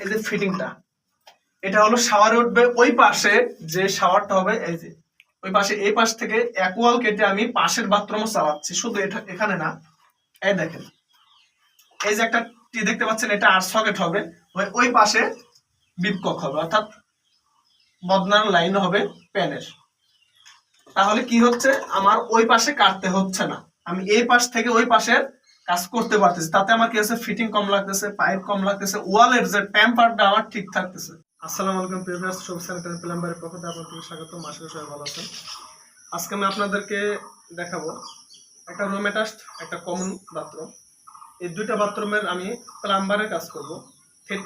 এই যে ফিটিংটা এটা হলো শাওয়ারে উঠবে ওই পাশে যে শাওয়ারটা হবে, এই যে, ওই পাশে, এই পাশ থেকে এক ওয়াল কেটে আমি পাশের বাথরুমও চালাচ্ছি, শুধু এটা, এখানে না, এই দেখেন, এই যে একটা টি দেখতে পাচ্ছেন, এটা আর সকেট হবে, ওই ওই পাশে বিপকক হবে, অর্থাৎ বদনার লাইন হবে প্যানের। তাহলে কি হচ্ছে? আমার ওই পাশে কাটতে হচ্ছে না, আমি এই পাশ থেকে ওই পাশের কাজ করতে পারতেছি। তাতে আমার কি হচ্ছে ফিটিং কম লাগতেছে পাইপ কম লাগতেছে ওয়ালের যে টেম্পারটা আমার ঠিক থাকতেছে। আসসালামু আলাইকুম প্রিভিয়াস সব সেন্টার প্লাম্বারের পক্ষ থেকে আপনাদের স্বাগত। করি সবাই ভালো আছেন। আজকে আমি আপনাদেরকে দেখাবো একটা রুম অ্যাটাচড একটা কমন বাথরুম এই দুইটা বাথরুমের আমি প্লাম্বারের কাজ করব।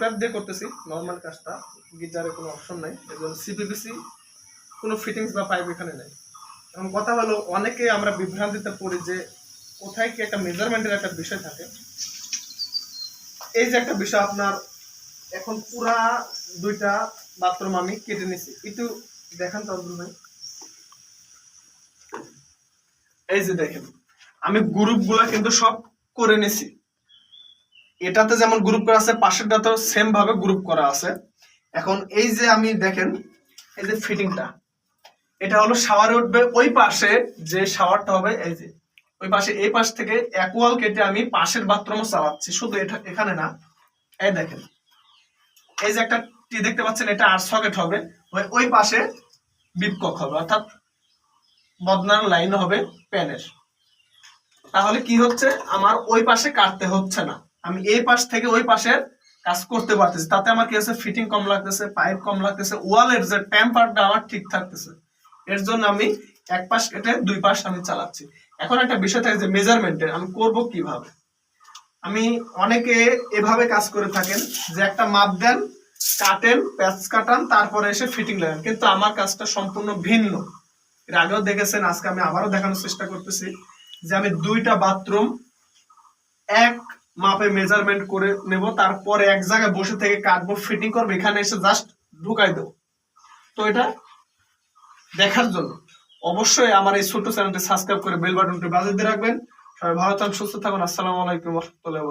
পাইপ দিয়ে করতেছি নর্মাল কাজটা। গিজারের কোনো অপশন নাই। এবং সিপিবিসি কোনো ফিটিংস বা পাইপ এখানে নেই। এখন কথা হলো, অনেকে আমরা বিভ্রান্তিতে পড়ি যে কোথায় কি একটা মেজারমেন্টের একটা বিষয় থাকে। এই যে একটা বিষয় আপনার, এখন পুরা দুইটা বাথরুম আমি কেটে নিছি। একটু দেখান তো আব্দুল ভাই। এই যে দেখেন, আমি গ্রুপগুলা কিন্তু সব করে নিছি। এটাতে যেমন গ্রুপ করা আছে, পাশেরটাতেও সেম ভাবে গ্রুপ করা আছে। এখন এই যে আমি দেখেন, এই যে ফিটিংটা এটা হলো শাওয়ারে উঠবে, ওই পাশে যে শাওয়ারটা হবে, এই যে। ওই পাশে, এই পাশ থেকে এক ওয়াল কেটে আমি পাশের বাথরুমও চালাচ্ছি। শুধু এটা, এখানে না, এই দেখেন। এই যে একটা টি দেখতে পাচ্ছেন, এটা আর সকেট হবে। ওই পাশে বিপকক হবে, অর্থাৎ বদনার লাইন হবে প্যানের। তাহলে কি হচ্ছে? আমার ওই পাশে কাটতে হচ্ছে না। আমি এই পাশ থেকে ওই পাশের কাজ করতে পারতেছি। তাতে আমার কি হচ্ছে? ফিটিং কম লাগতেছে, পাইপ কম লাগতেছে, ওয়ালের যে টেম্পারটা আমার ঠিক থাকতেছে। এর জন্য আমি এক পাশ কেটে দুই পাশ আমি চালাচ্ছি। এখন একটা বিষয় থাকে যে মেজারমেন্টের আমি করব কীভাবে? আমি অনেকে এভাবে কাজ করে থাকেন যে একটা মাপ দেন, কাটেন প্যাচ কাটান, তারপরে এসে ফিটিং লাগান। কিন্তু আমার কাজটা সম্পূর্ণ ভিন্ন। এর আগেও দেখেছেন, আজকে আমি আবারও দেখানোর চেষ্টা করতেছি যে আমি দুইটা বাথরুম এক মাপে মেজারমেন্ট করে নেব, তারপরে এক জায়গায় বসে থেকে কাটবো ফিটিং করব, এখানে এসে জাস্ট ঢুকাই দেবো। তো এটা দেখার জন্য। অবশ্যই আমার এই ছোট্ট চ্যানেলটি সাবস্ক্রাইব করে বেল বাটনটি বাজিয়ে দিয়ে রাখবেন। সবাই ভালো থাকুন, সুস্থ থাকুন। আসসালামু আলাইকুম রহমতুল্লাহ